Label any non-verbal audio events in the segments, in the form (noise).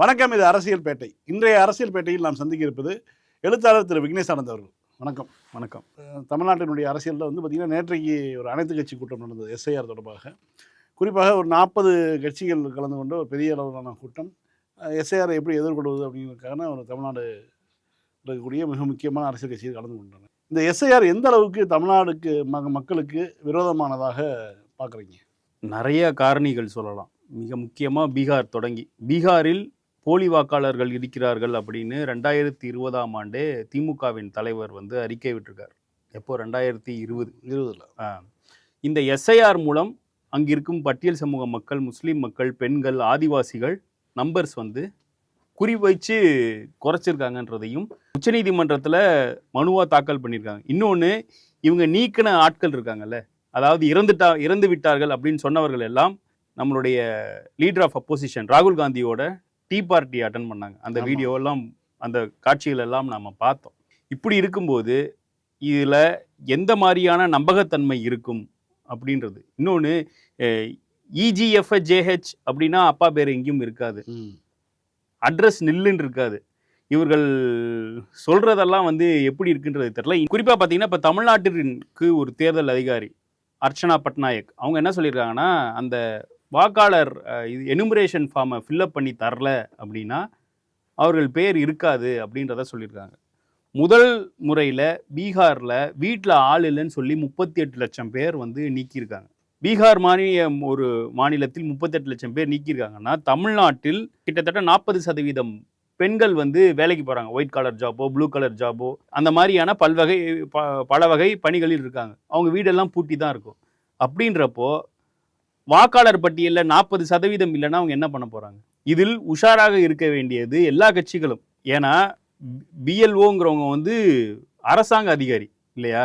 வணக்கம் இது அரசியல் பேட்டை. இன்றைய அரசியல் பேட்டையில் நாம் சந்திக்க இருப்பது எழுத்தாளர் திரு விக்னேஷ் ஆனந்த் அவர்கள். வணக்கம் வணக்கம். தமிழ்நாட்டினுடைய அரசியலில் வந்து பார்த்திங்கன்னா நேற்றைக்கு ஒரு அனைத்து கட்சி கூட்டம் நடந்தது எஸ்ஐஆர் தொடர்பாக. குறிப்பாக ஒரு நாற்பது கட்சிகள் கலந்து கொண்ட ஒரு பெரிய அளவிலான கூட்டம். எஸ்ஐஆரை எப்படி எதிர்கொள்வது அப்படிங்கிறதுக்கான ஒரு தமிழ்நாடு இருக்கக்கூடிய மிக முக்கியமான அரசியல் கட்சிகள் கலந்து கொண்டன. இந்த எஸ்ஐஆர் எந்த அளவுக்கு தமிழ்நாடுக்கு மக்களுக்கு விரோதமானதாக பார்க்குறீங்க நிறைய காரணிகள் சொல்லலாம். மிக முக்கியமாக பீகார் தொடங்கி. பீகாரில் போலி வாக்காளர்கள் இருக்கிறார்கள் அப்படின்னு ரெண்டாயிரத்தி இருபதாம் ஆண்டே திமுகவின் தலைவர் வந்து அறிக்கை விட்டிருக்கார். எப்போ? ரெண்டாயிரத்தி இருபது இருபதில் இந்த எஸ்ஐஆர் மூலம் அங்கிருக்கும் பட்டியல் சமூக மக்கள் முஸ்லீம் மக்கள் பெண்கள் ஆதிவாசிகள் நம்பர்ஸ் வந்து குறி வச்சு குறைச்சிருக்காங்கன்றதையும் உச்சநீதிமன்றத்தில் மனுவாக தாக்கல் பண்ணியிருக்காங்க இன்னொன்று இவங்க நீக்கின ஆட்கள் இருக்காங்கல்ல அதாவது இறந்துட்டா இறந்து விட்டார்கள் அப்படின்னு சொன்னவர்கள் எல்லாம் நம்மளுடைய லீடர் ஆஃப் அப்போசிஷன் ராகுல் காந்தியோட டீ பார்ட்டி அட்டன் பண்ணாங்க. அந்த ஆமா. வீடியோ எல்லாம் அந்த காட்சிகள் எல்லாம் நம்ம பார்த்தோம். இப்படி இருக்கும்போது இதில் எந்த மாதிரியான நம்பகத்தன்மை இருக்கும் அப்படின்றது. இன்னொன்று இஜிஎஃப் ஜேஹெச் அப்படின்னா அப்பா பேர் எங்கேயும் இருக்காது. அட்ரஸ் நில்லுன்னு இருக்காது. இவர்கள் சொல்றதெல்லாம் வந்து எப்படி இருக்குன்றது தெரியல. குறிப்பாக பார்த்தீங்கன்னா இப்போ தமிழ்நாட்டிற்கு ஒரு தேர்தல் அதிகாரி அர்ச்சனா பட்நாயக் அவங்க என்ன சொல்லியிருக்காங்கன்னா அந்த வாக்காளர் இது எனுமரேஷன் ஃபார்மை ஃபில்அப் பண்ணி தரல அப்படின்னா அவர்கள் பேர் இருக்காது அப்படின்றத சொல்லியிருக்காங்க. முதல் முறையில் பீகாரில் வீட்டில் ஆள் இல்லைன்னு சொல்லி முப்பத்தி எட்டு லட்சம் பேர் வந்து நீக்கியிருக்காங்க. பீகார் மாநில ஒரு மாநிலத்தில் முப்பத்தெட்டு லட்சம் பேர் நீக்கியிருக்காங்கன்னா தமிழ்நாட்டில் கிட்டத்தட்ட நாற்பது சதவீதம் பெண்கள் வந்து வேலைக்கு போகிறாங்க ஒயிட் கலர் ஜாபோ ப்ளூ கலர் ஜாபோ அந்த மாதிரியான பல்வகை ப- பல வகை பணிகளில் இருக்காங்க. அவங்க வீடெல்லாம் பூட்டி தான் இருக்கும். அப்படின்றப்போ வாக்காளர் பட்டியலில் நாற்பது சதவீதம் இல்லைன்னா அவங்க என்ன பண்ண போகிறாங்க இதில் உஷாராக இருக்க வேண்டியது எல்லா கட்சிகளும். ஏன்னா பிஎல்ஓங்கிறவங்க வந்து அரசாங்க அதிகாரி இல்லையா?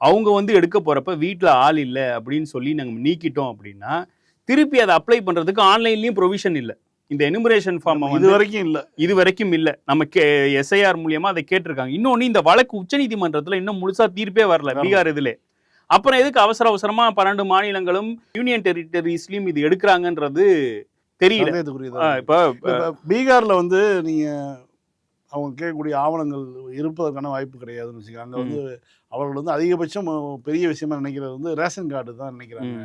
அவங்க வந்து எடுக்க போகிறப்ப வீட்டில் ஆள் இல்லை அப்படின்னு சொல்லி நாங்கள் நீக்கிட்டோம் அப்படின்னா திருப்பி அதை அப்ளை பண்ணுறதுக்கு ஆன்லைன்லேயும் ப்ரொவிஷன் இல்லை. இந்த எனுமரேஷன் ஃபார்மை இது வரைக்கும் இல்லை. இது வரைக்கும் இல்லை. நம்ம கே எஸ்ஐஆர் மூலியமா அதை கேட்டிருக்காங்க. இன்னொன்று இந்த வழக்கு உச்சநீதிமன்றத்தில் இன்னும் முழுசா தீர்ப்பே வரல. வரல. பீகார் இதில். அப்புறம் எதுக்கு அவசர அவசரமா பன்னெண்டு மாநிலங்களும் யூனியன் டெரிட்டரிஸ்லயும் இது எடுக்கிறாங்கன்றது தெரியல. இப்போ பீகார்ல வந்து நீங்க அவங்க கேட்கக்கூடிய ஆவணங்கள் இருப்பதற்கான வாய்ப்பு கிடையாதுன்னு வச்சுக்கோங்க. அங்க வந்து அவர்கள் வந்து அதிகபட்சம் பெரிய விஷயமா நினைக்கிறது வந்து ரேஷன் கார்டு தான் நினைக்கிறாங்க.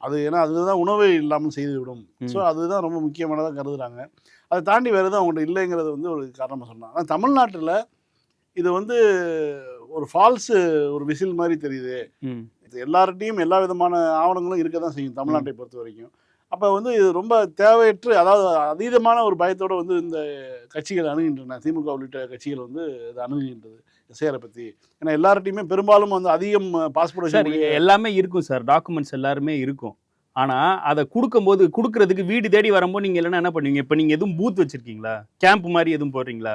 அது ஏன்னா அதுதான் உணவு இல்லாமல் செய்து விடும் ம். ஸோ அதுதான் ரொம்ப முக்கியமானதாக கருதுறாங்க. அதை தாண்டி வேறு எதுவும் அவங்கள்ட்ட இல்லைங்கிறது வந்து ஒரு காரணமாக சொன்னாங்க ஆனால் தமிழ்நாட்டில் இது வந்து ஒரு ஃபால்ஸு ஒரு விசில் மாதிரி தெரியுது. இது எல்லார்ட்டையும் எல்லா விதமான ஆவணங்களும் இருக்க தான் செய்யும் தமிழ்நாட்டை பொறுத்த வரைக்கும். அப்போ வந்து இது ரொம்ப தேவையற்று அதாவது அதீதமான ஒரு பயத்தோடு வந்து இந்த கட்சிகள் அணுகின்றன. திமுக உள்ளிட்ட கட்சிகள் வந்து இது அணுகுகின்றது. எஸ்ஐஆரை பற்றி ஏன்னா எல்லார்ட்டையுமே பெரும்பாலும் வந்து அதிகம் பாஸ்போர்ட் சார் எல்லாமே இருக்கும் சார். டாக்குமெண்ட்ஸ் எல்லாருமே இருக்கும். ஆனா அதை கொடுக்கும்போது கொடுக்கறதுக்கு வீடு தேடி வரும்போது நீங்க இல்லைன்னா என்ன பண்ணுவீங்க? இப்போ நீங்க எதுவும் பூத் வச்சிருக்கீங்களா? கேம்ப் மாதிரி எதுவும் போடுறீங்களா.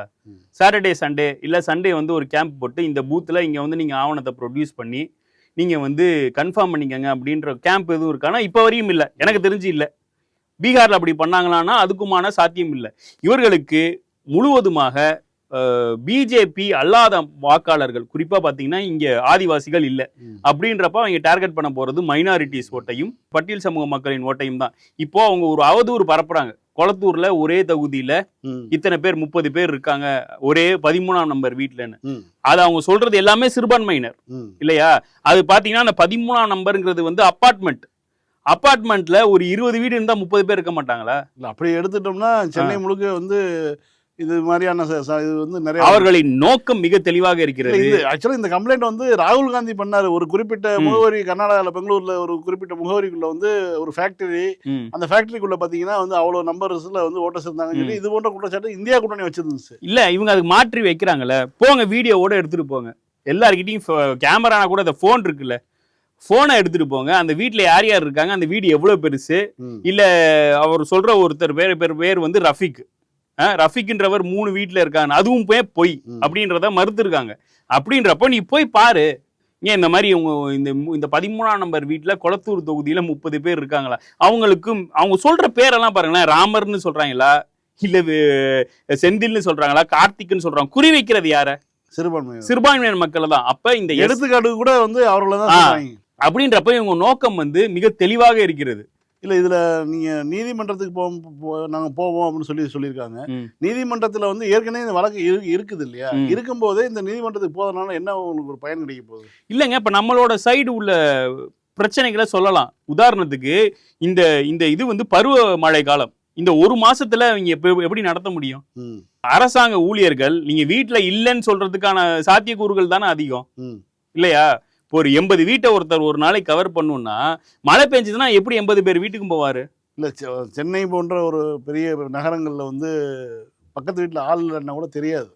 சாட்டர்டே சண்டே இல்ல சண்டே வந்து ஒரு கேம்ப் போட்டு இந்த பூத்துல இங்க வந்து நீங்க ஆவணத்தை ப்ரொடியூஸ் பண்ணி நீங்க வந்து கன்ஃபார்ம் பண்ணிக்கங்க அப்படின்ற கேம்ப் எதுவும் இருக்கு. ஆனா இப்போ வரையும் இல்லை. எனக்கு தெரிஞ்சு இல்லை. பீகார்ல அப்படி பண்ணாங்களான்னா அதுக்குமான சாத்தியம் இல்லை. இவர்களுக்கு முழுவதுமாக பிஜேபி அல்லாத வாக்காளர்கள் குறிப்பா பாத்தீங்கன்னா இங்க ஆதிவாசிகள் இல்லை. அப்படின்றப்ப அவங்க டார்கெட் பண்ண போறது மைனாரிட்டிஸ் ஓட்டையும் பட்டியல் சமூக மக்களின் ஓட்டையும் தான். இப்போ அவங்க ஒரு அவதூறு பரப்புறாங்க. கொளத்தூர்ல ஒரே தொகுதியில இத்தனை பேர் முப்பது பேர் இருக்காங்க. ஒரே பதிமூணாம் நம்பர் வீட்டுலன்னு. அது அவங்க சொல்றது எல்லாமே சிறுபான்மையினர். இல்லையா? அது பாத்தீங்கன்னா அந்த பதிமூணாம் நம்பருங்கிறது வந்து அப்பார்ட்மெண்ட் அப்பார்ட்மெண்ட்ல ஒரு இருபது வீடு இருந்தா முப்பது பேர் இருக்க மாட்டாங்களா? இல்லை அப்படி எடுத்துட்டோம்னா சென்னை முழுக்க வந்து இது மாதிரியான இது வந்து நிறைய அவர்களின் நோக்கம் மிக தெளிவாக இருக்கிறது. இது ஆக்சுவலாக இந்த கம்ப்ளைண்ட் வந்து ராகுல் காந்தி பண்ணாரு. ஒரு குறிப்பிட்ட. முகவரி கர்நாடகாவில் பெங்களூர்ல ஒரு குறிப்பிட்ட முகவரிக்குள்ள வந்து ஒரு ஃபேக்டரி. அந்த ஃபேக்டரிக்குள்ள பாத்தீங்கன்னா வந்து அவ்வளவு நம்பர்ஸ்ல வந்து ஓட்டர்ஸ் இருந்தாங்கன்னு சொல்லி இது போன்ற குற்றச்சாட்டு இந்தியா கூட்டணி வச்சிருந்துச்சு. இல்ல இவங்க அதுக்கு மாற்றி வைக்கிறாங்கல்ல. போங்க வீடியோவோட எடுத்துட்டு போங்க. எல்லார்கிட்டயும் கேமரானா கூட அந்த ஃபோன் இருக்குல்ல. ஃபோனை எடுத்துட்டு போங்க. அந்த வீட்ல யார் யார் இருக்காங்க? அந்த வீடு எவ்வளவு பெருசு. இல்ல அவர் சொல்ற ஒருத்தர் பேர் பேர் பேர் வந்து ரஃபிக். ரஃபிக்ன்றவர் மூணு வீட்ல இருக்காங்க அதுவும் போய் பொய். அப்படின்றத மறுத்துருக்காங்க. அப்படின்றப்போ நீ போய் பாரு. ஏன் இந்த மாதிரி உங்க இந்த இந்த பதிமூணாம் நம்பர் வீட்ல கொளத்தூர் தொகுதியில முப்பது பேர் இருக்காங்களா? அவங்களுக்கும் அவங்க சொல்ற பேரெல்லாம் பாருங்களேன். ராமர்னு சொல்றாங்களா? இல்ல செந்தில்னு சொல்றாங்களா? கார்த்திக்னு சொல்றாங்க. குறி வைக்கிறது யார? சிறுபான்மை சிறுபான்மையினர் மக்கள் தான். அப்ப இந்த எடுத்துக்காட்டு கூட வந்து அவர்களை தான் அப்படின்றப்ப இவங்க நோக்கம் வந்து மிக தெளிவாக இருக்கிறது. இல்ல இதுல நீங்க நீதிமன்றத்துக்கு போவோம் நாங்க போவோம் அப்படின்னு சொல்லி சொல்லியிருக்காங்க. நீதிமன்றத்துல வந்து ஏற்கனவே இந்த வழக்கு இரு- இருக்குது இல்லையா. இருக்கும்போதே இந்த நீதிமன்றத்துக்கு போறதுனால என்ன உங்களுக்கு ஒரு பயன் கிடைக்க போகுது? இல்லைங்க இப்ப நம்மளோட சைடு உள்ள பிரச்சனைகளை சொல்லலாம். உதாரணத்துக்கு இந்த இந்த இது வந்து பருவ மழை காலம். இந்த ஒரு மாசத்துல எப்ப- எப்படி நடத்த முடியும்? அரசாங்க ஊழியர்கள் நீங்க வீட்ல இல்லைன்னு சொல்றதுக்கான சாத்தியக்கூறுகள் தானே அதிகம். இல்லையா? இப்போ ஒரு எண்பது வீட்டை ஒருத்தர் ஒரு நாளைக்கு கவர் பண்ணணும்னா மழை பெஞ்சதுன்னா எப்படி எண்பது பேர் வீட்டுக்கும் போவாரு? இல்ல சென்னை போன்ற ஒரு பெரிய நகரங்கள்ல வந்து பக்கத்து வீட்டுல ஆள் இல்லைன்னா கூட தெரியாது.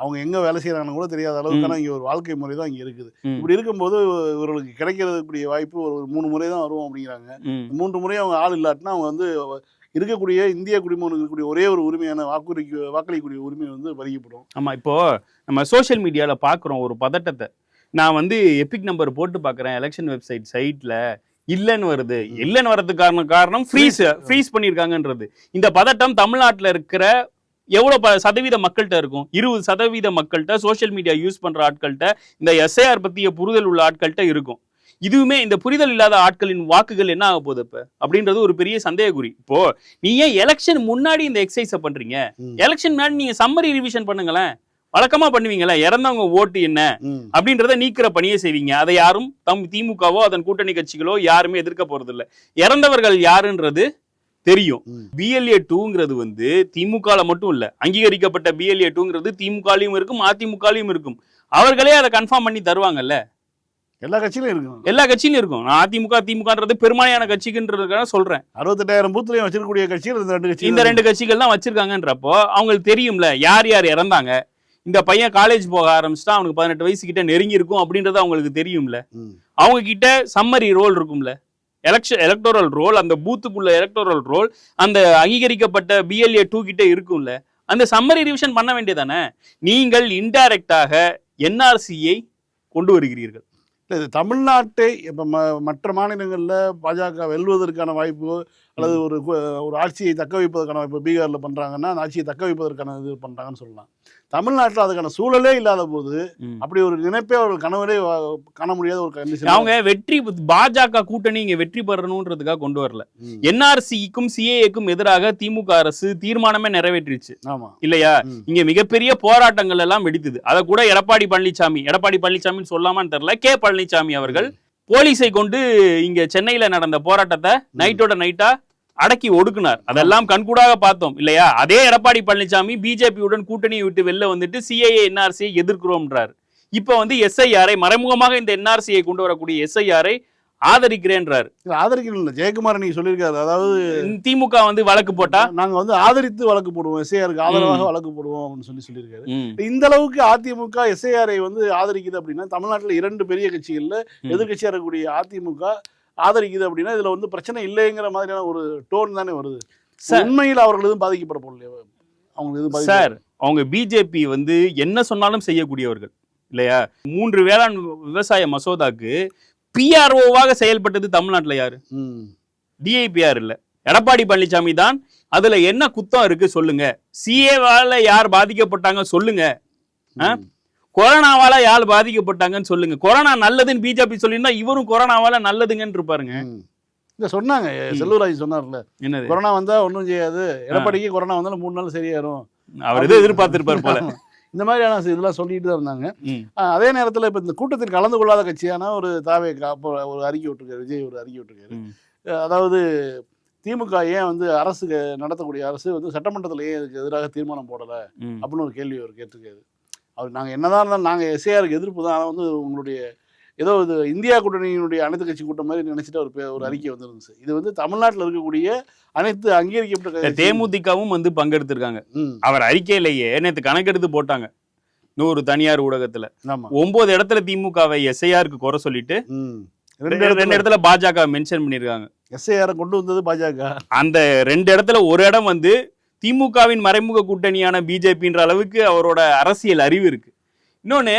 அவங்க எங்க வேலை செய்யறாங்கன்னு கூட தெரியாத அளவுக்கான இங்க ஒரு வாழ்க்கை முறை தான் இங்க இருக்குது. இப்படி இருக்கும்போது இவர்களுக்கு கிடைக்கிறதுக்குரிய வாய்ப்பு ஒரு மூணு முறை தான் வரும் அப்படிங்கிறாங்க. மூன்று முறை அவங்க ஆள் இல்லாட்டினா அவங்க வந்து இருக்கக்கூடிய இந்திய குடிமகனுக்கு இருக்கக்கூடிய ஒரே ஒரு உரிமையான வாக்குறுதிக்கு வாக்களிக்கக்கூடிய உரிமை வந்து பறிக்கப்படும் ஆமா இப்போ நம்ம சோஷியல் மீடியால பாக்குறோம் ஒரு பதட்டத்தை. நான் வந்து எபிக் நம்பர் போட்டு பார்க்கறேன் எலெக்ஷன் வெப்சைட் சைட்ல இல்லைன்னு வருது. இல்லைன்னு வர்றதுக்கு காரணம் காரணம் ஃப்ரீஸ் ஃப்ரீஸ் பண்ணியிருக்காங்கன்றது. இந்த பதட்டம் தமிழ்நாட்டில் இருக்கிற எவ்வளோ ப சதவீத மக்கள்கிட்ட இருக்கும்? இருபது சதவீத மக்கள்கிட்ட சோஷியல் மீடியா யூஸ் பண்ற ஆட்கள்கிட்ட இந்த எஸ்ஐஆர் பத்திய புரிதல் உள்ள ஆட்கள்கிட்ட இருக்கும். இதுவுமே இந்த புரிதல் இல்லாத ஆட்களின் வாக்குகள் என்ன ஆக போகுது இப்ப? அப்படின்றது ஒரு பெரிய சந்தேகக்குறி. இப்போ நீ ஏன் எலெக்ஷன் முன்னாடி இந்த எக்ஸசைஸை பண்றீங்க. எலெக்ஷன் முன்னாடி நீங்க சம்மரி ரிவிஷன் பண்ணுங்களேன். வழக்கமா பண்ணுவீங்களா இறந்தவங்க ஓட்டு என்ன. அப்படின்றத நீக்கிற பணியை செய்வீங்க. அதை யாரும் தம் திமுகவோ அதன் கூட்டணி கட்சிகளோ யாருமே எதிர்க்க போறது இல்ல இறந்தவர்கள் யாருன்றது தெரியும். பிஎல்ஏ டூங்கிறது வந்து திமுகல மட்டும் இல்ல அங்கீகரிக்கப்பட்ட பிஎல்ஏ டூங்கிறது திமுகலையும் இருக்கும் அதிமுகலையும் இருக்கும். அவர்களே அதை கன்ஃபார்ம் பண்ணி தருவாங்கல்ல? எல்லா கட்சியிலும் இருக்கணும் எல்லா கட்சியிலும் இருக்கும். நான் அதிமுக திமுகன்றது பெரும்பாலான கட்சிக்குன்றதுக்காக சொல்றேன். அறுபத்தெட்டாயிரம் பூத்துலயும் வச்சிருக்கக்கூடிய கட்சிகள் இந்த ரெண்டு கட்சி இந்த ரெண்டு கட்சிகள் தான் வச்சிருக்காங்கன்றப்போ அவங்களுக்கு தெரியும்ல யார் யார் இறந்தாங்க? இந்த பையன் காலேஜ் போக ஆரம்பிச்சிட்டா அவனுக்கு பதினெட்டு வயசு கிட்ட நெருங்கி இருக்கும் அப்படின்றது அவங்களுக்கு தெரியும்ல. அவங்க கிட்ட சம்மரி ரோல் இருக்கும்ல. எலெக்ஷன் எலக்டோரல் ரோல் அந்த பூத்துக்குள்ள எலக்டோரல் ரோல் அந்த அங்கீகரிக்கப்பட்ட பிஎல்ஏ டூ கிட்ட இருக்கும்ல. அந்த சம்மரி ரிவிஷன் பண்ண வேண்டியதானே? நீங்கள் இன்டைரக்டாக என்ஆர்சியை கொண்டு வருகிறீர்கள். இது தமிழ்நாட்டை இப்ப ம- மற்ற மாநிலங்கள்ல பாஜக வெல்வதற்கான வாய்ப்பு அல்லது ஒரு ஒரு ஆட்சியை தக்க வைப்பதற்கான வாய்ப்பு பீகார்ல பண்றாங்கன்னா அந்த ஆட்சியை தக்க வைப்பதற்கான இது பண்றாங்கன்னு சொல்லலாம். தமிழ்நாட்டுல அதுக்கான சூழலே இல்லாத போது. அப்படி ஒரு நினைப்பே அவர்கள் கனவுலே காண முடியாத ஒரு கண்டிஷன் அவங்க வெற்றி பாஜக கூட்டணி இங்க வெற்றி பெறணுன்றதுக்காக கொண்டு வரல. என்ஆர்சிக்கும் சிஏஏக்கும் எதிராக திமுக அரசு தீர்மானமே நிறைவேற்றிருச்சு ஆமா. இல்லையா. இங்க மிகப்பெரிய போராட்டங்கள் எல்லாம் வெடித்தது. அதை கூட எடப்பாடி பழனிசாமி எடப்பாடி பழனிசாமின்னு சொல்லாமான்னு தெரியல. கே பழனிசாமி அவர்கள் போலீஸை கொண்டு இங்க சென்னையில நடந்த போராட்டத்தை நைட்டோட நைட்டா அடக்கி ஒடுக்குனார். அதெல்லாம் கண்கூடாக பார்த்தோம். இல்லையா? அதே எடப்பாடி பழனிசாமி பிஜேபியுடன் கூட்டணியை விட்டு வெளில வந்துட்டு சிஐஏ என்ஆர்சியை எதிர்க்கிறோம்ன்றார். இப்ப வந்து எஸ்ஐஆரை மறைமுகமாக இந்த என்ஆர்சியை கொண்டு வரக்கூடிய எஸ்ஐஆரை ஆதரிக்கிறேன்றார். ஆதரிக்கணும் இல்ல ஜெயக்குமார் நீங்க சொல்லியிருக்காரு. அதாவது திமுக வந்து வழக்கு போட்டா? நாங்க வந்து ஆதரித்து வழக்கு போடுவோம். எஸ்ஐஆருக்கு ஆதரவாக வழக்கு போடுவோம் அப்படின்னு சொல்லி சொல்லியிருக்காரு. இந்த அளவுக்கு அதிமுக எஸ்ஐஆரை வந்து ஆதரிக்குது அப்படின்னா தமிழ்நாட்டுல இரண்டு பெரிய கட்சிகள்ல. எதிர்கட்சியா இருக்கக்கூடிய அதிமுக ஆதரிக்குது அப்படின்னா இதுல வந்து பிரச்சனை இல்லைங்கிற மாதிரியான ஒரு டோன் தானே வருது. உண்மையில் அவர்கள் எதுவும் பாதிக்கப்பட போகலையா அவங்களுக்கு எதுவும் சார் அவங்க பிஜேபி வந்து என்ன சொன்னாலும் செய்யக்கூடியவர்கள் இல்லையா? மூன்று வேளாண் விவசாய மசோதாக்கு பிஆர்ஓவாக செயல்பட்டது தமிழ்நாட்டுல யாரு. டிஐபிஆர் இல்ல. எடப்பாடி பழனிசாமி தான். அதுல என்ன குத்தம் இருக்கு சொல்லுங்க. சிஏவால யார் பாதிக்கப்பட்டாங்க சொல்லுங்க. கொரோனாவால யார் பாதிக்கப்பட்டாங்கன்னு சொல்லுங்க. கொரோனா நல்லதுன்னு பிஜேபி சொல்லியிருந்தா இவரும் கொரோனாவால நல்லதுங்கன்னு இருப்பாருங்க. இல்ல சொன்னாங்க செல்லூராஜ் சொன்னார்ல. என்னது? கொரோனா வந்தா ஒண்ணும் செய்யாது. எடப்பாடிக்கு கொரோனா வந்தாலும் மூணு நாள் சரியாயிரும். அவர் எதுவும் எதிர்பார்த்திருப்பார் போல. (laughs) இந்த மாதிரியான இதெல்லாம் சொல்லிட்டு தான் இருந்தாங்க. அதே நேரத்துல இப்ப இந்த கூட்டத்தில் கலந்து கொள்ளாத கட்சியான ஒரு தாவே ஒரு அறிக்கை விட்டுருக்காரு விஜய் ஒரு அறிக்கை விட்டுருக்காரு. அதாவது திமுக ஏன் வந்து அரசு நடத்தக்கூடிய அரசு வந்து சட்டமன்றத்தில் ஏன் இதுக்கு எதிராக தீர்மானம் போடல. அப்படின்னு ஒரு கேள்வி அவர் கேட்டிருக்காரு. அவர் நாங்கள் என்னதான் இருந்தாலும் நாங்கள் எஸ்ஏஆருக்கு எதிர்ப்பு தான். ஆனால் வந்து உங்களுடைய ஏதோ இது இந்தியா கூட்டணியினுடைய அனைத்து கட்சி கூட்டம் மாதிரி நினைச்சிட்டு ஒரு ஒரு அறிக்கை வந்துருந்துச்சு இது வந்து தமிழ்நாட்டில் இருக்கக்கூடிய அனைத்து அங்கீகரிக்கப்பட்ட தேமுதிகவும் வந்து பங்கெடுத்திருக்காங்க. அவர் அறிக்கையிலேயே நேத்து கணக்கெடுத்து போட்டாங்க. நூறு தனியார் ஊடகத்துல. ஒன்பது இடத்துல திமுகவை எஸ்ஐஆருக்கு குறை சொல்லிட்டு ரெண்டு இடத்துல பாஜக மென்ஷன் பண்ணிருக்காங்க எஸ்ஏஆரை கொண்டு வந்தது பாஜக. அந்த ரெண்டு இடத்துல ஒரு இடம் வந்து திமுகவின் மறைமுக கூட்டணியான பிஜேபின்ற அளவுக்கு அவரோட அரசியல் அறிவு இருக்கு. இன்னொன்னு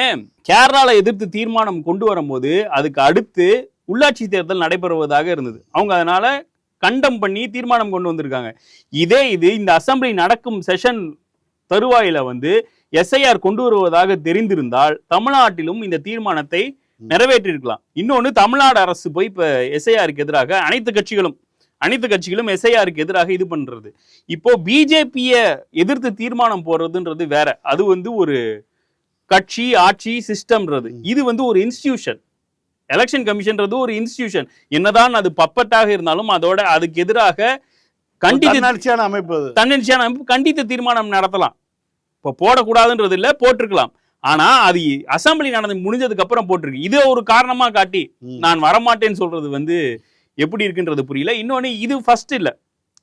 கேரளால எதிர்த்து தீர்மானம் கொண்டு வரும்போது அதுக்கு அடுத்து உள்ளாட்சி தேர்தல் நடைபெறுவதாக இருந்தது. அவங்க அதனால கண்டம் பண்ணி தீர்மானம் கொண்டு வந்திருக்காங்க. இதே இது இந்த அசெம்பிளி நடக்கும் செஷன் தருவாயில வந்து எஸ்ஐஆர் கொண்டு வருவதாக தெரிந்திருந்தால் தமிழ்நாட்டிலும் இந்த தீர்மானத்தை நிறைவேற்றிருக்கலாம். இன்னொன்னு தமிழ்நாடு அரசு போய் இப்ப எஸ்ஐஆருக்கு எதிராக அனைத்து கட்சிகளும் அனைத்து கட்சிகளும் எஸ்ஐஆருக்கு எதிராக இது பண்றது. இப்போ பிஜேபிய எதிர்த்து தீர்மானம் போடுறதுன்றது வேற. அது வந்து ஒரு கட்சி ஆட்சி சிஸ்டம்ன்றது இது வந்து ஒரு இன்ஸ்டிடியூஷன் எலெக்ஷன் கமிஷன்றது ஒரு இன்ஸ்டிடியூஷன் என்னதான் அது பப்பட்டாக இருந்தாலும் அதோட அதுக்கு எதிராக கண்டித்து அமைப்பு தன்னெழுச்சியான அமைப்பு கண்டித்து தீர்மானம் நடத்தலாம். இப்போ போடக்கூடாதுன்றது இல்ல போட்டிருக்கலாம். ஆனா அது அசெம்பிளி நடந்து முடிஞ்சதுக்கு அப்புறம் போட்டிருக்கு. இதை ஒரு காரணமா காட்டி. நான் வரமாட்டேன்னு சொல்றது வந்து எப்படி இருக்குன்றது புரியல. இன்னொன்னு இது ஃபர்ஸ்ட் இல்ல.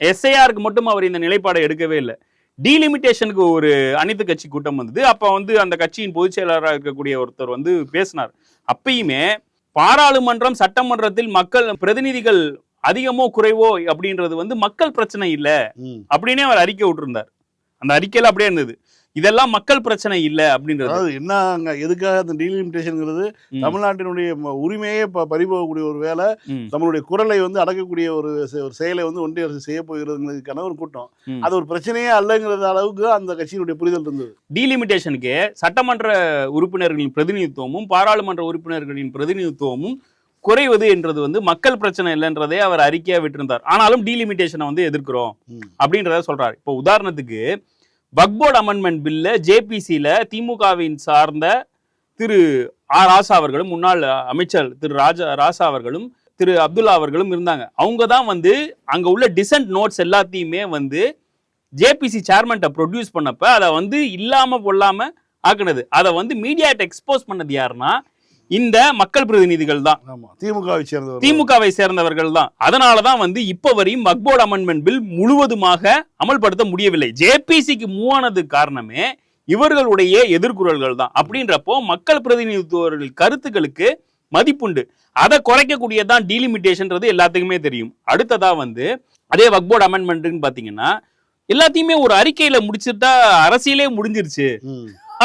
எஸ்ஐஆருக்கு மட்டும் அவர் இந்த நிலைப்பாடை எடுக்கவே இல்லை. டீலிமிட்டேஷனுக்கு ஒரு அனைத்து கட்சி கூட்டம் வந்தது. அப்ப வந்து அந்த கட்சியின் பொதுச் செயலாளராக இருக்கக்கூடிய ஒருத்தர் வந்து பேசினார். அப்பயுமே பாராளுமன்றம் சட்டமன்றத்தில் மக்கள் பிரதிநிதிகள் அதிகமோ குறைவோ அப்படின்றது வந்து மக்கள் பிரச்சனை இல்ல. அப்படின்னே அவர் அறிக்கை விட்டுருந்தார். அந்த அறிக்கையில அப்படியே இருந்தது. இதெல்லாம் மக்கள் பிரச்சனை இல்ல அப்படின்றது அதாவது என்ன அங்க எதுக்காக அந்த டீலிமிட்டேஷன்ங்கிறது. தமிழ்நாட்டினுடைய உரிமையே பறிபோகக்கூடிய ஒரு வேலை. நம்மளுடைய குரலை வந்து அடக்கக்கூடிய ஒரு ஒரு செயலை வந்து ஒன்றிய அரசு செய்ய போகிறதுங்கிறதுக்கான ஒரு கூட்டம். அது ஒரு பிரச்சனையே அல்லங்கிறது அளவுக்கு அந்த கட்சியினுடைய புரிதல் இருந்தது டீலிமிட்டேஷனுக்கு சட்டமன்ற உறுப்பினர்களின் பிரதிநிதித்துவமும் பாராளுமன்ற உறுப்பினர்களின் பிரதிநிதித்துவமும் குறைவது என்றது வந்து மக்கள் பிரச்சனை இல்லைன்றதே அவர் அறிக்கையா விட்டிருந்தார் ஆனாலும் டீலிமிட்டேஷனை வந்து எதிர்க்கிறோம். அப்படின்றத சொல்றாரு இப்போ உதாரணத்துக்கு வக்போர்டு அமெண்ட்மெண்ட் பில்ல ஜேபிசியில திமுகவின் சார்ந்த திரு ஆ ராசா அவர்களும் முன்னாள் அமைச்சர் திரு ராஜா ராசா அவர்களும் திரு அப்துல்லா அவர்களும் இருந்தாங்க. அவங்க தான் வந்து அங்கே உள்ள டிசன்ட் நோட்ஸ் எல்லாத்தையுமே வந்து ஜேபிசி சேர்மன்ட்ட ப்ரொடியூஸ் பண்ணப்ப அதை வந்து இல்லாமல் பொல்லாம ஆக்குனது. அதை வந்து மீடியாட்ட எக்ஸ்போஸ் பண்ணது யாருன்னா இந்த மக்கள் பிரதிநிதிகள் தான் திமுகவை சேர்ந்தவர் திமுகவை சேர்ந்தவர்கள் தான் அதனால தான் வந்து இப்போ வரையும் மக்போர்ட் அமெண்ட்மெண்ட் பில் முழுவதுமாக அமல்படுத்த முடியவில்லை. ஜேபிசிக்கு மூவ் ஆனது காரணமே இவர்களுடைய எதிர்குரல்கள் தான் அப்படின்றப்போ மக்கள் பிரதிநிதித்துவர்கள் கருத்துக்களுக்கு மதிப்புண்டு. அதை குறைக்கக்கூடியதான் டீலிமிட்டேஷன்றது எல்லாத்துக்குமே தெரியும். அடுத்ததா வந்து அதே வக்போர்ட் அமெண்ட்மெண்ட்னு பாத்தீங்கன்னா எல்லாத்தையுமே ஒரு அறிக்கையில முடிச்சுட்டா அரசியலே முடிஞ்சிருச்சு.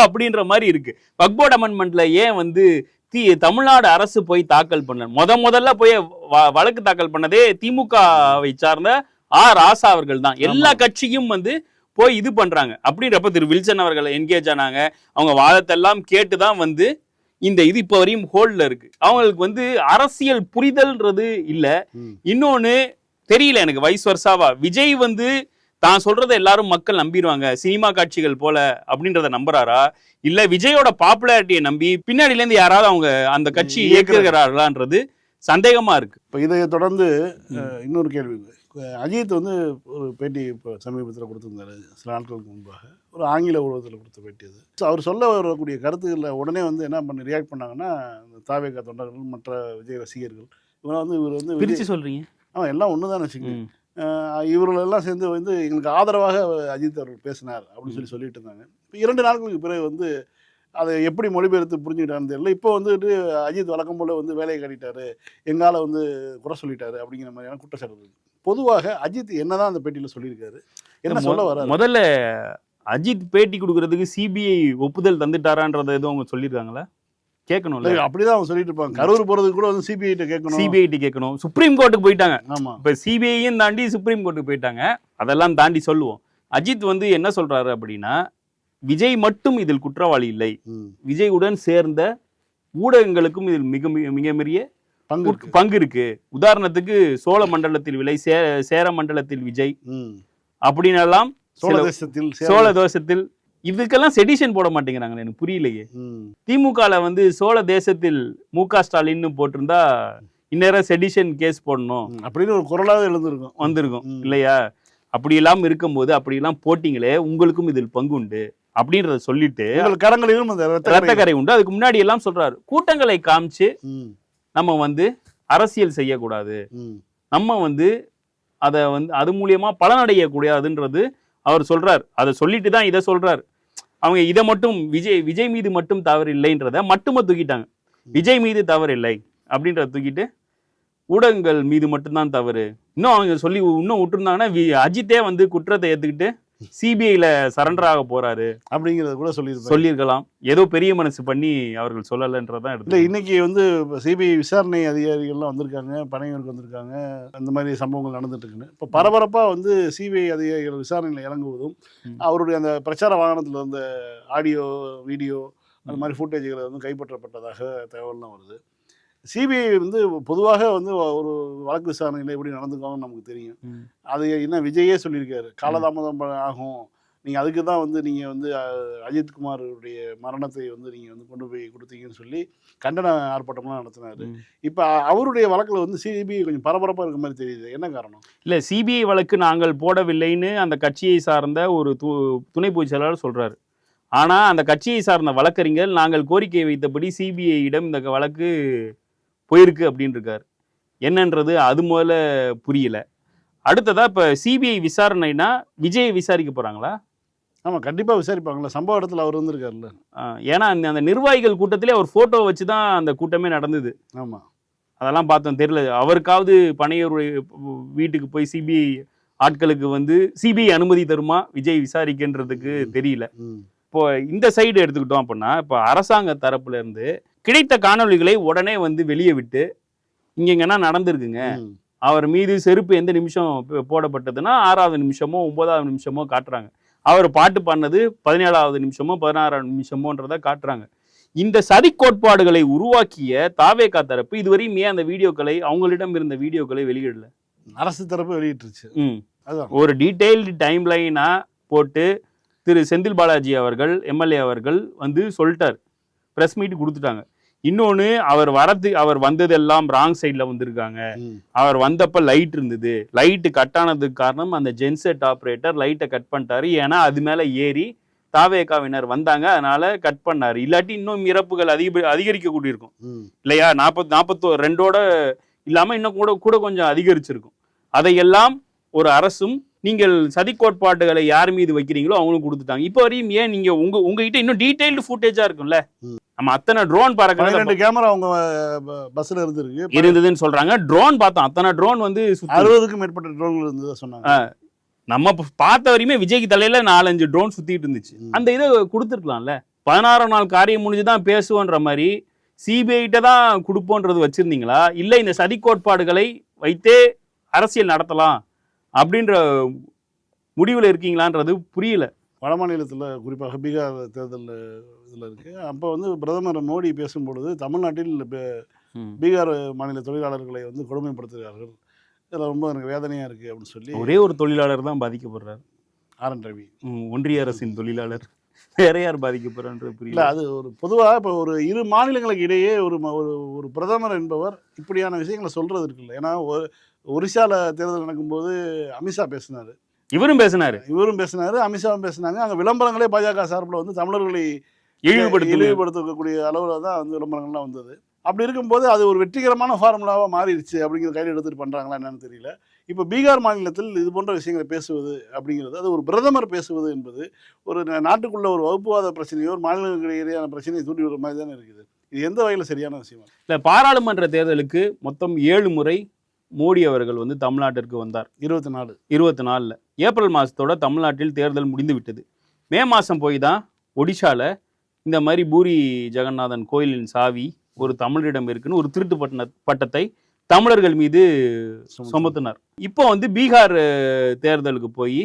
அப்படின்ற மாதிரி இருக்கு. வக்போர்ட் அமெண்ட்மெண்ட்ல ஏன் வந்து தமிழ்நாடு அரசு போய் தாக்கல் பண்ண முத முதல்ல போய் வழக்கு தாக்கல் பண்ணதே திமுகவை சார்ந்த ஆ ராசா அவர்கள் தான். எல்லா. கட்சியும் வந்து போய் இது பண்றாங்க. அப்படின்றப்ப திரு வில்சன் அவர்கள் என்கேஜ் ஆனாங்க. அவங்க வாதத்தெல்லாம் கேட்டு தான் வந்து இந்த இது இப்போ வரையும் ஹோல்ட்ல இருக்கு. அவங்களுக்கு வந்து அரசியல் புரிதல்ன்றது இல்ல. இன்னொன்னு தெரியல எனக்கு வயசு வருஷாவா விஜய் வந்து தான் சொல்றதை எல்லாரும் மக்கள் நம்பிடுவாங்க. சினிமா காட்சிகள் போல அப்படின்றத நம்புறாரா? இல்ல விஜயோட பாப்புலாரிட்டியை நம்பி பின்னாடில இருந்து யாராவது அவங்க அந்த கட்சி. இயக்குகிறார்களான்றது சந்தேகமா இருக்கு. இப்போ இதை தொடர்ந்து இன்னொரு கேள்வி. அஜித் வந்து ஒரு பேட்டி இப்போ சமீபத்தில் கொடுத்திருந்தாரு சில நாட்களுக்கு முன்பாக. ஒரு ஆங்கில ஊடகத்தில் கொடுத்த பேட்டி அது. ஸோ அவர் சொல்ல வரக்கூடிய கருத்துக்களில் உடனே வந்து என்ன பண்ணி ரியாக்ட் பண்ணாங்கன்னா இந்த தாவேகா தொண்டர்கள் மற்ற விஜய் ரசிகர்கள் இவங்க வந்து இவர் வந்து விஜய் பிரிச்சு சொல்றீங்க? ஆ எல்லாம் ஒன்று தான் வச்சுக்கோங்க. இவர்களெல்லாம் சேர்ந்து வந்து எங்களுக்கு ஆதரவாக அஜித் அவர்கள் பேசினார் அப்படின்னு சொல்லி சொல்லிட்டு இருந்தாங்க. இப்போ இரண்டு நாட்களுக்கு பிறகு வந்து அதை எப்படி மொழிபெயர்த்து புரிஞ்சுக்கிட்டான்னு தெரியல. இப்போ வந்துட்டு அஜித் வழக்கம் போல் வந்து வேலையை காட்டிட்டாரு. எங்கால வந்து குறை சொல்லிட்டாரு அப்படிங்கிற மாதிரியான குற்றச்சாட்டு பொதுவாக அஜித் என்னதான் அந்த பேட்டியில் சொல்லியிருக்காரு? என்ன சொல்ல வர முதல்ல அஜித் பேட்டி கொடுக்கறதுக்கு சிபிஐ ஒப்புதல் தந்துட்டாரான்றத எதுவும் அவங்க சொல்லியிருக்காங்களா? கேட்கணும்ல. அப்படிதான் அவங்க சொல்லிட்டு இருப்பாங்க. கரூர் போறதுக்கு கூட வந்து சிபிஐ கேட்கணும். சிபிஐடி கேட்கணும். சுப்ரீம் கோர்ட்டுக்கு போயிட்டாங்க. ஆமா. இப்ப சிபிஐயும் தாண்டி சுப்ரீம் கோர்ட்டுக்கு போயிட்டாங்க. அதெல்லாம் தாண்டி சொல்லுவோம். அஜித் வந்து என்ன சொல்றாரு அப்படின்னா விஜய் மட்டும் இதில் குற்றவாளி இல்லை. விஜயுடன் சேர்ந்த ஊடகங்களுக்கும் இதில் மிக மிக பெரிய பங்கு. பங்கு இருக்கு. உதாரணத்துக்கு சோழ மண்டலத்தில் விலை சே சேர மண்டலத்தில் விஜய். ம். அப்படின்னு எல்லாம் சோழ தேசத்தில் சோழ தோஷத்தில் இதுக்கெல்லாம் செடிஷன் போட மாட்டேங்கிறாங்களே எனக்கு புரியலையே. திமுகல வந்து சோழ தேசத்தில் மு க ஸ்டாலின்னு போட்டிருந்தா இந்நேரம் செடிஷன் கேஸ் போடணும். அப்படின்னு ஒரு குரலாக எழுந்திருக்கும் வந்திருக்கும். இல்லையா அப்படி எல்லாம் இருக்கும்போது அப்படி எல்லாம் போட்டீங்களே உங்களுக்கும் இதில் பங்கு உண்டு அப்படின்றத சொல்லிட்டு உங்கள் கரங்களிலும் அந்த ரத்த கரை- ரத்தக்கரை உண்டு அதுக்கு முன்னாடி எல்லாம் சொல்றாரு கூட்டங்களை காமிச்சு. நம்ம வந்து அரசியல் செய்யக்கூடாது. நம்ம வந்து அதை வந்து அது மூலியமா பலனடைய கூடாதுன்றது அவர் சொல்றார் அதை சொல்லிட்டு தான் இதை சொல்றார் அவங்க இதை மட்டும் விஜய் விஜய் மீது மட்டும் தவறு இல்லைன்றத மட்டுமே தூக்கிட்டாங்க. விஜய் மீது தவறு இல்லை அப்படின்றத தூக்கிட்டு ஊடகங்கள் மீது மட்டும்தான் தவறு. இன்னும் அவங்க சொல்லி இன்னும் விட்டுருந்தாங்கன்னா வி- அஜித்தே வந்து குற்றத்தை ஏற்றுக்கிட்டு சிபிஐல சரண்டர் ஆக போறாரு. அப்படிங்கிறத கூட சொல்லியிருப்பாங்க சொல்லியிருக்கலாம். ஏதோ பெரிய மனசு பண்ணி அவர்கள் சொல்லலைன்றதான் எடுத்து இன்னைக்கு வந்து சிபிஐ விசாரணை அதிகாரிகள்லாம் வந்திருக்காங்க பனையூருக்கு வந்திருக்காங்க இந்த மாதிரி சம்பவங்கள் நடந்துட்டு இருக்குன்னு இப்போ பரபரப்பாக வந்து சிபிஐ அதிகாரிகள் விசாரணையில் இறங்குவதும். அவருடைய அந்த பிரச்சார வாகனத்தில் இருந்த ஆடியோ வீடியோ அந்த மாதிரி ஃபுட்டேஜ்களை வந்து கைப்பற்றப்பட்டதாக தகவல்லாம் வருது. சிபிஐ வந்து பொதுவாக வந்து ஒரு வழக்கு விசாரணையில் எப்படி நடந்துக்குவாங்கன்னு நமக்கு தெரியும். அது என்ன விஜயே சொல்லியிருக்காரு. காலதாமதம் ஆகும். நீங்கள் அதுக்கு தான் வந்து நீங்கள் வந்து அஜித்குமாருடைய மரணத்தை வந்து நீங்கள் வந்து கொண்டு போய் கொடுத்தீங்கன்னு சொல்லி கண்டன ஆர்ப்பாட்டம்லாம் நடத்தினாரு. இப்போ அவருடைய வழக்கில் வந்து சிபிஐ கொஞ்சம் பரபரப்பாக இருக்க மாதிரி தெரியுது. என்ன காரணம்? இல்ல சிபிஐ வழக்கு நாங்கள் போடவில்லைன்னு அந்த கட்சியை சார்ந்த ஒரு து துணை பொதுச் செயலாளர் சொல்றாரு. ஆனா அந்த கட்சியை சார்ந்த வழக்கறிஞர் நாங்கள் கோரிக்கை வைத்தபடி சிபிஐயிடம் இந்த வழக்கு போயிருக்கு அப்படின்னு இருக்காரு என்னன்றது அது முதல்ல புரியல. அடுத்ததா இப்ப சிபிஐ விசாரணைனா விஜயை விசாரிக்க போறாங்களா? ஆமாம் கண்டிப்பாக விசாரிப்பாங்களா சம்பவ இடத்துல அவர் இருந்திருக்காருல்ல ஆஹ் ஏன்னா அந்த நிர்வாகிகள் கூட்டத்திலே அவர் போட்டோ வச்சு தான் அந்த கூட்டமே நடந்தது. ஆமாம் அதெல்லாம் பார்த்தோம் தெரியல. அவருக்காவது பனையூருடைய வீட்டுக்கு போய் சிபிஐ ஆட்களுக்கு வந்து சிபிஐ அனுமதி தருமா? விஜய் விசாரிக்கின்றதுக்கு தெரியல. இப்போ இந்த சைடு எடுத்துக்கிட்டோம் அப்படின்னா இப்போ அரசாங்க தரப்புல இருந்து கிடைத்த காணொளிகளை உடனே வந்து வெளியே விட்டு இங்க எங்கன்னா நடந்திருக்குங்க. அவர் மீது செருப்பு எந்த நிமிஷம் போடப்பட்டதுன்னா ஆறாவது நிமிஷமோ ஒன்பதாவது நிமிஷமோ காட்டுறாங்க. அவர் பாட்டு பாடினது பதினேழாவது நிமிஷமோ பதினாறாவது நிமிஷமோன்றதை காட்டுறாங்க. இந்த சதி கோட்பாடுகளை உருவாக்கிய தாவேகா தரப்பு இதுவரையும் ஏன் அந்த வீடியோக்களை அவங்களிடம் இருந்த வீடியோக்களை வெளியிடல? அரசு தரப்பு வெளியிட்டுருச்சு. ஒரு டீட்டெயில்டு டைம் லைனா போட்டு திரு செந்தில் பாலாஜி அவர்கள் எம்எல்ஏ அவர்கள் வந்து சொல்லிட்டார். ப்ரெஸ் மீட் கொடுத்துட்டாங்க. இன்னொன்று அவர் வரது அவர் வந்ததெல்லாம் ராங் சைடில் வந்திருக்காங்க. அவர் வந்தப்ப லைட் இருந்தது. லைட்டு கட் ஆனதுக்கு காரணம் அந்த ஜென்செட் ஆப்ரேட்டர் லைட்டை கட் பண்ணிட்டாரு. ஏன்னா அது மேலே ஏறி தாவேகாவினர் வந்தாங்க. அதனால கட் பண்ணாரு. இல்லாட்டி இன்னும் இறப்புகள் அதிக அதிகரிக்க கூடியிருக்கும் இல்லையா? நாற்பத் நாற்பத்தோ ரெண்டோட இல்லாமல் இன்னும் கூட கூட கொஞ்சம் அதிகரிச்சிருக்கும். அதையெல்லாம் ஒரு அரசும் நீங்கள் சதி கோட்பாடுகளை யார் மீது வைக்கிறீங்களோ அவங்களும் கொடுத்துட்டாங்க. இப்போ வரையும் ஏன் நீங்க உங்க உங்ககிட்ட இன்னும் டீடைல்டு ஃபுட்டேஜா இருக்கும்ல. நம்ம அத்தனை ட்ரோன் பறக்கிறது பன்னிரெண்டு கேமரா அவங்க பஸ்ல இருந்திருக்கு. இருந்ததுன்னு சொல்றாங்க. ட்ரோன் பார்த்தோம். அத்தனை ட்ரோன் வந்து அறுபதுக்கும் மேற்பட்ட ட்ரோன்கள் இருந்ததா சொன்னாங்க. நம்ம பார்த்த வரையுமே விஜய்க்கு தலையில நாலஞ்சு ட்ரோன் சுத்திட்டு இருந்துச்சு. அந்த இதை கொடுத்துருக்கலாம்ல. பதினாறாம் நாள் காரியம் முடிஞ்சு தான் பேசுவோன்ற மாதிரி சிபிஐட்ட தான் கொடுப்போன்றது வச்சிருந்தீங்களா? இல்லை இந்த சதி கோட்பாடுகளை வைத்தே அரசியல் நடத்தலாம் அப்படின்ற முடிவில் இருக்கீங்களான்றது புரியல. வட மாநிலத்தில் குறிப்பாக பீகார் தேர்தல் இதில் இருக்குது அப்போ வந்து பிரதமர் மோடி பேசும்பொழுது தமிழ்நாட்டில் பீகார் மாநில தொழிலாளர்களை வந்து கொடுமைப்படுத்துகிறார்கள். இதில் ரொம்ப எனக்கு வேதனையாக இருக்குது அப்படின்னு சொல்லி ஒரே ஒரு தொழிலாளர் தான் பாதிக்கப்படுறார். ஆர். என். ரவி. ஒன்றிய அரசின் தொழிலாளர். வேற யார் பாதிக்கப்படுறான்றது இல்லை புரியல அது ஒரு பொதுவாக இப்போ ஒரு இரு மாநிலங்களுக்கு இடையே ஒரு ஒரு பிரதமர் என்பவர் இப்படியான விஷயங்களை சொல்கிறது இருக்குல்ல. ஏன்னா ஒ- ஒரிசால தேர்தல் நடக்கும்போது அமித்ஷா பேசினார். இவரும் பேசினாரு. இவரும் பேசினாரு அமித்ஷாவும் பேசினாங்க. அங்கே விளம்பரங்களே பாஜக சார்பில் வந்து தமிழர்களை இழிவுபடுத்த இழிவுபடுத்தக்கூடிய அளவில் தான் வந்து விளம்பரங்கள்லாம் வந்தது. அப்படி இருக்கும்போது அது ஒரு வெற்றிகரமான ஃபார்முலாவாக மாறிடுச்சு அப்படிங்கிற கையில் எடுத்துகிட்டு பண்ணுறாங்களா என்னன்னு தெரியல. இப்போ பீகார் மாநிலத்தில் இது போன்ற விஷயங்களை பேசுவது அப்படிங்கிறது அது ஒரு பிரதமர் பேசுவது என்பது ஒரு நாட்டுக்குள்ள ஒரு வகுப்புவாத பிரச்சனையோ ஒரு மாநிலங்களுக்கு இடையான பிரச்சனையை தூண்டி விடுற மாதிரி தானே இருக்குது. இது எந்த வகையில் சரியான விஷயமா? இல்ல பாராளுமன்ற தேர்தலுக்கு மொத்தம் ஏழு முறை மோடி அவர்கள் வந்து தமிழ்நாட்டிற்கு வந்தார். இருபத்தி நாலு. இருபத்தி நாலில். ஏப்ரல் மாதத்தோட தமிழ்நாட்டில் தேர்தல் முடிந்து விட்டது. மே மாதம் போய் தான் ஒடிஷால இந்த மாதிரி பூரி ஜெகநாதன் கோயிலின் சாவி ஒரு தமிழரிடம் இருக்குன்னு ஒரு திருட்டு பட்டண பட்டத்தை தமிழர்கள் மீது சுமத்தினார். இப்போ வந்து பீகார் தேர்தலுக்கு போய்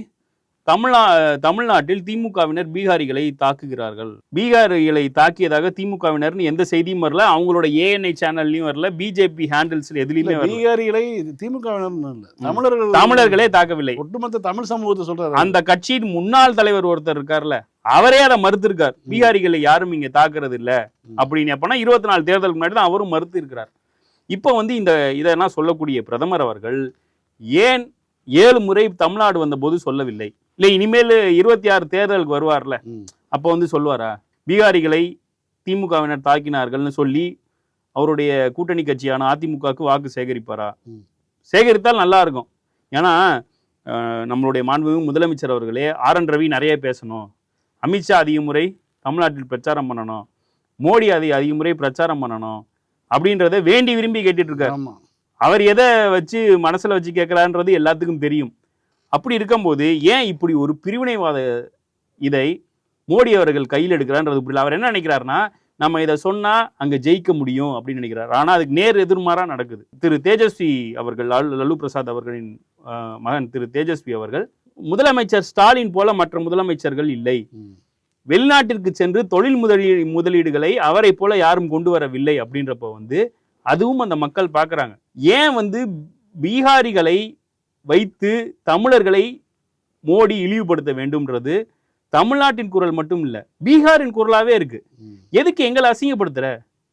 தமிழ்நா தமிழ்நாட்டில் திமுகவினர் பீகாரிகளை தாக்குகிறார்கள். பீகாரிகளை தாக்கியதாக திமுகவினர்னு எந்த செய்தியும் வரல. அவங்களோட ஏஎன்ஐ சேனல்லையும் வரல. பிஜேபி ஹேண்டில்ஸ்ல எதுலையுமே பீகாரிகளை திமுக இல்லை. தமிழர்கள் தமிழர்களே தாக்கவில்லை. ஒட்டுமொத்த தமிழ் சமூகத்தை சொல்றாரு அந்த கட்சியின் முன்னாள் தலைவர் ஒருத்தர் இருக்கார்ல அவரே அதை மறுத்திருக்கார். பீகாரிகளை யாரும் இங்க தாக்குறது இல்ல. அப்படின்னு அப்பனா இருபத்தி நாலு தேர்தலுக்கு முன்னாடி தான் அவரும் மறுத்து இருக்கிறார் இப்போ வந்து இந்த இதெல்லாம் சொல்லக்கூடிய பிரதமர் அவர்கள் ஏன் ஏழு முறை தமிழ்நாடு வந்தபோது சொல்லவில்லை? இல்லை இனிமேல் இருபத்தி ஆறு தேர்தலுக்கு வருவார்ல. அப்போ வந்து சொல்லுவாரா? பீகாரிகளை திமுகவினர் தாக்கினார்கள்னு சொல்லி அவருடைய கூட்டணி கட்சியான அதிமுகவுக்கு வாக்கு சேகரிப்பாரா. சேகரித்தால் நல்லா இருக்கும். ஏன்னா நம்மளுடைய மாண்புமிகு முதலமைச்சர் அவர்களே ஆர். என். ரவி நிறைய பேசணும். அமித்ஷா அதிக முறை தமிழ்நாட்டில் பிரச்சாரம் பண்ணணும். மோடி அதிக அதிக முறை பிரச்சாரம் பண்ணணும். அப்படின்றத வேண்டி விரும்பி கேட்டுட்டு இருக்காரு. அவர் எதை வச்சு மனசுல வச்சு கேட்கிறான்றது எல்லாத்துக்கும் தெரியும். அப்படி இருக்கும்போது ஏன் இப்படி ஒரு பிரிவினைவாத இதை மோடி அவர்கள் கையில் எடுக்கிறான்றது புரியல. அவர் என்ன நினைக்கிறாருன்னா நம்ம இதை சொன்னா அங்க ஜெயிக்க முடியும் அப்படின்னு நினைக்கிறார். ஆனா அதுக்கு நேர் எதிர்மாறா நடக்குது. திரு தேஜஸ்வி அவர்கள் லாலு லல்லு பிரசாத் அவர்களின் மகன் திரு தேஜஸ்வி அவர்கள் முதலமைச்சர் ஸ்டாலின் போல மற்ற முதலமைச்சர்கள் இல்லை. வெளிநாட்டிற்கு சென்று தொழில் முதலீ முதலீடுகளை அவரை போல யாரும் கொண்டு வரவில்லை அப்படின்றப்ப வந்து அதுவும் அந்த மக்கள் பார்க்குறாங்க ஏன் வந்து பீகாரிகளை வைத்து தமிழர்களை மோடி இழிவுபடுத்த வேண்டும்ன்றது தமிழ்நாட்டின் குரல் மட்டும் இல்ல பீகாரின் குரலாவே இருக்கு. ம். எதுக்கு எங்களை அசிங்கப்படுத்துற?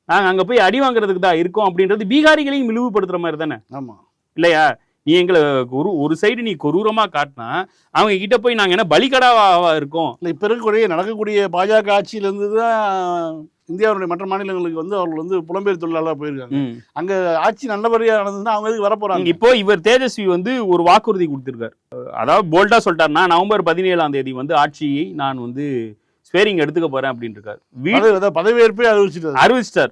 நாங்க அங்க போய் அடி வாங்குறதுக்கு தான் இருக்கோம் அப்படின்றது பீகாரிகளையும் இழிவுபடுத்துற மாதிரி தானே? ஆமா. இல்லையா? நீ எங்களை ஒரு ஒரு சைடு நீ கொரூரமா காட்டினா அவங்க கிட்ட போய் நாங்க என்ன பலிகடாவா இருக்கோம்? இப்போ இருக்கக்கூடிய நடக்கக்கூடிய பாஜக ஆட்சியிலேருந்து தான் இந்தியாவுடைய மற்ற மாநிலங்களுக்கு வந்து அவர்கள் வந்து புலம்பெயர் தொழிலாளராக போயிருக்காங்க. அங்கே ஆட்சி நல்லபடியாக நடந்ததுன்னா அவங்க எதுக்கு வரப்போகிறாங்க இப்போ இவர் தேஜஸ்வி வந்து ஒரு வாக்குறுதி கொடுத்திருக்காரு. அதாவது போல்டா சொல்லிட்டாருன்னா நவம்பர் பதினேழாம் தேதி வந்து ஆட்சியை நான் வந்து ஸ்வேரிங் எடுத்துக்க போறேன் அப்படின்னு இருக்காரு வீ பதவி அதாவது பதவியேற்பே அறிவிச்சிட்டாரு. அறிவிச்சிட்டார்.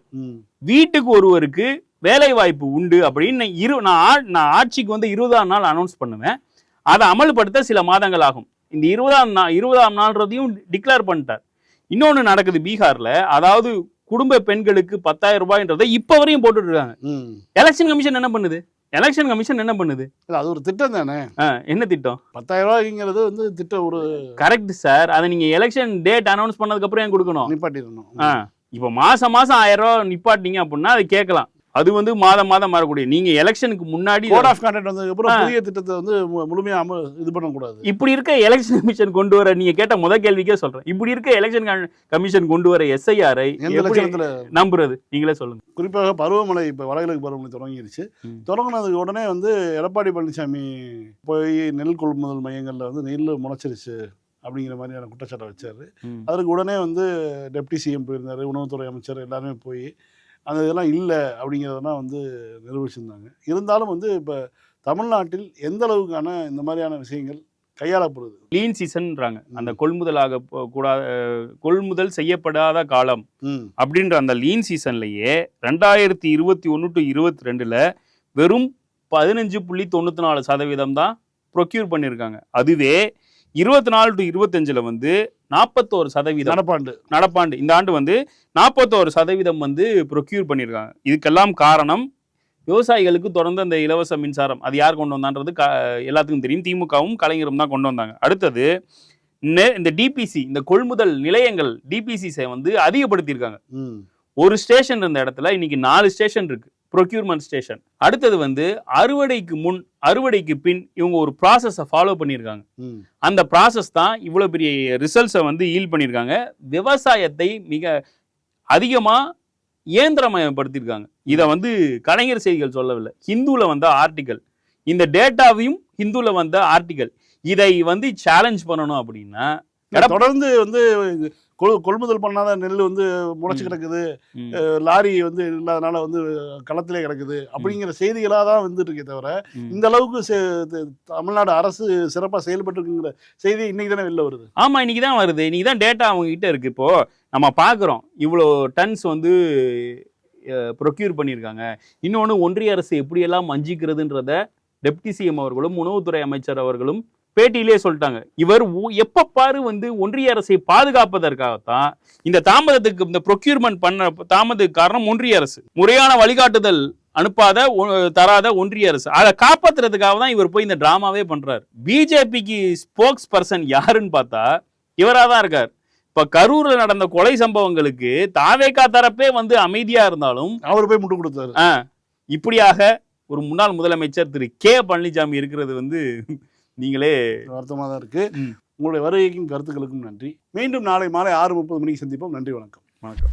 வீட்டுக்கு ஒருவருக்கு வேலை வாய்ப்பு உண்டு அப்படின்னு இரு நான் நான் ஆட்சிக்கு வந்து இருபதாம் நாள் அனௌன்ஸ் பண்ணுவேன். அதை அமல்படுத்த சில மாதங்கள் ஆகும். இந்த இருபதாம் நாள் இருபதாம் நாள்ன்றதையும் டிக்ளேர் பண்ணிட்டார். இன்னொன்று நடக்குது பீகார்ல. அதாவது குடும்ப பெண்களுக்கு பத்தாயிரம் ரூபாய்ன்றதை இப்போ வரையும் போட்டுட்டு இருக்காங்க. எலெக்ஷன் கமிஷன் என்ன பண்ணுது? எலெக்ஷன் கமிஷன் என்ன பண்ணுது? இல்லை அது ஒரு திட்டம் தானே? என்ன திட்டம்? பத்தாயிரம் ரூபாய்ங்கிறது வந்து திட்டம் ஒரு கரெக்ட் சார் அதை நீங்க எலெக்ஷன் டேட் அனௌன்ஸ் பண்ணதுக்கு அப்புறம் ஏன் கொடுக்கணும்? நிப்பாட்டிடணும். இப்போ மாசம் மாசம் ஆயிரம் ரூபாய் நிப்பாட்டினீங்க அப்படின்னா அது கேட்கலாம். அது வந்து மாதம் மாதம் மாறக்கூடிய. நீங்க எலெக்ஷனுக்கு முன்னாடி கோட் ஆஃப் கான்டாக்ட் வந்ததுக்கப்புறம் ஆ. புதிய திட்டத்தை வந்து முழுமையா இது பண்ணக்கூடாது. இப்படி இருக்க எலெக்ஷன் கமிஷன் கொண்டு வர நீங்க கேட்ட முத கேள்விக்கே சொல்றேன். இப்படி இருக்க எலெக்ஷன் கமிஷன் கொண்டு வர எஸ்ஐஆரை நம்புறது? நீங்களே சொல்லுங்க. குறிப்பாக பருவமழை இப்போ வடகிழக்கு பருவமழை தொடங்கிருச்சு. தொடங்கினதுக்கு உடனே வந்து எடப்பாடி பழனிசாமி போய் நெல் கொள்முதல் மையங்களில் வந்து நெல் முளைச்சிருச்சு அப்படிங்கிற மாதிரியான குற்றச்சாட்டை வச்சாரு. அதற்கு உடனே வந்து டெப்டி சிஎம் போயிருந்தாரு உணவுத்துறை அமைச்சர் எல்லாருமே போய் அந்த இதெல்லாம் இல்லை அப்படிங்கிறதெல்லாம் வந்து நிரூபிச்சிருந்தாங்க. இருந்தாலும் வந்து இப்போ தமிழ்நாட்டில் எந்த அளவுக்கான இந்த மாதிரியான விஷயங்கள் கையாளப்படுது? லீன் சீசன்ன்றாங்க அந்த கொள்முதலாக கூடாத கொள்முதல் செய்யப்படாத காலம் ம். அப்படின்ற அந்த லீன் சீசன்லயே ரெண்டாயிரத்தி இருபத்தி ஒன்று டு இருபத்தி ரெண்டுல வெறும் பதினஞ்சு புள்ளி தொண்ணூற்றி நாலு சதவீதம் தான் ப்ரொக்யூர் பண்ணியிருக்காங்க. அதுவே இருபத்தி நாலு டு இருபத்தஞ்சுல வந்து நாற்பத்தோரு சதவீதம் நடப்பாண்டு. நடப்பாண்டு. இந்த ஆண்டு வந்து நாற்பத்தோரு சதவீதம் வந்து ப்ரொக்யூர் பண்ணியிருக்காங்க இதுக்கெல்லாம் காரணம் விவசாயிகளுக்கு தொடர்ந்து அந்த இலவச மின்சாரம். அது யார் கொண்டு வந்தான்றது க எல்லாத்துக்கும் தெரியும். திமுகவும் கலைஞரும் தான் கொண்டு வந்தாங்க. அடுத்தது இந்த டிபிசி இந்த கொள்முதல் நிலையங்கள் டிபிசிஸை வந்து அதிகப்படுத்தியிருக்காங்க. ஒரு ஸ்டேஷன் இருந்த இடத்துல இன்னைக்கு நாலு ஸ்டேஷன் இருக்கு. ப்ரொக்யூர்மெண்ட் ஸ்டேஷன் அடுத்தது வந்து அறுவடைக்கு முன் அறுவடைக்கு பின் இவங்க ஒரு ப்ராசஸை ஃபாலோ பண்ணியிருக்காங்க. அந்த ப்ராசஸ் தான் இவ்வளோ பெரிய ரிசல்ட்ஸை வந்து ஈல் பண்ணியிருக்காங்க. விவசாயத்தை மிக அதிகமாக இயந்திரமயப்படுத்தியிருக்காங்க. இதை வந்து கலைஞர் செய்திகள் சொல்லவில்லை. ஹிந்துவில் வந்த ஆர்டிக்கல் இந்த டேட்டாவையும் ஹிந்துவில் வந்த ஆர்டிக்கல் இதை வந்து சேலஞ்ச் பண்ணணும் அப்படின்னா தொடர்ந்து வந்து கொள் கொள்முதல் பண்ணாத நெல் வந்து முளைச்சு. கிடக்குது. லாரி வந்து இல்லாதனால வந்து களத்திலே கிடக்குது. அப்படிங்கிற செய்திகளாக தான் வந்துட்டு இருக்கே தவிர. இந்த அளவுக்கு தமிழ்நாடு அரசு சிறப்பாக செயல்பட்டு இருக்குங்கிற செய்தி இன்னைக்கு தானே வெளில வருது? ஆமா இன்னைக்கு தான் வருது. இன்னைக்கு தான் டேட்டா அவங்க கிட்ட இருக்கு. இப்போ நம்ம பார்க்குறோம் இவ்வளோ டன்ஸ் வந்து ப்ரொக்யூர் பண்ணியிருக்காங்க இன்னொன்று ஒன்றிய அரசு எப்படியெல்லாம் வஞ்சிக்கிறதுன்றத டெப்டி சிஎம் அவர்களும் உணவுத்துறை அமைச்சர் அவர்களும் பேட்டியிலே சொல்லிட்டாங்க. இவர் எப்ப பாரு வந்து ஒன்றிய அரசை பாதுகாப்பதற்காகத்தான் இந்த தாமதத்துக்கு இந்த ப்ரொக்யூர்மெண்ட் பண்ண தாமதத்துக்கு காரணம் ஒன்றிய அரசு. முறையான வழிகாட்டுதல் அனுப்பாத தராத ஒன்றிய அரசு. அதை காப்பாத்துறதுக்காக தான் இவர் போய் இந்த டிராமாவே பண்றாரு. பிஜேபிக்கு ஸ்போக்ஸ் பர்சன் யாருன்னு பார்த்தா இவரா தான் இருக்கார். இப்ப கரூர்ல நடந்த கொலை சம்பவங்களுக்கு தாவேகா தரப்பே வந்து அமைதியா இருந்தாலும் அவர் போய் முட்டு கொடுத்தாரு. இப்படியாக ஒரு முன்னாள் முதலமைச்சர் திரு கே பழனிசாமி இருக்கிறது வந்து நீங்களே வருத்தமாக தான் இருக்கு. ம். உங்களுடைய வருகைக்கும் கருத்துக்களுக்கும் நன்றி. மீண்டும் நாளை மாலை ஆறு முப்பது மணிக்கு சந்திப்போம். நன்றி வணக்கம். வணக்கம்.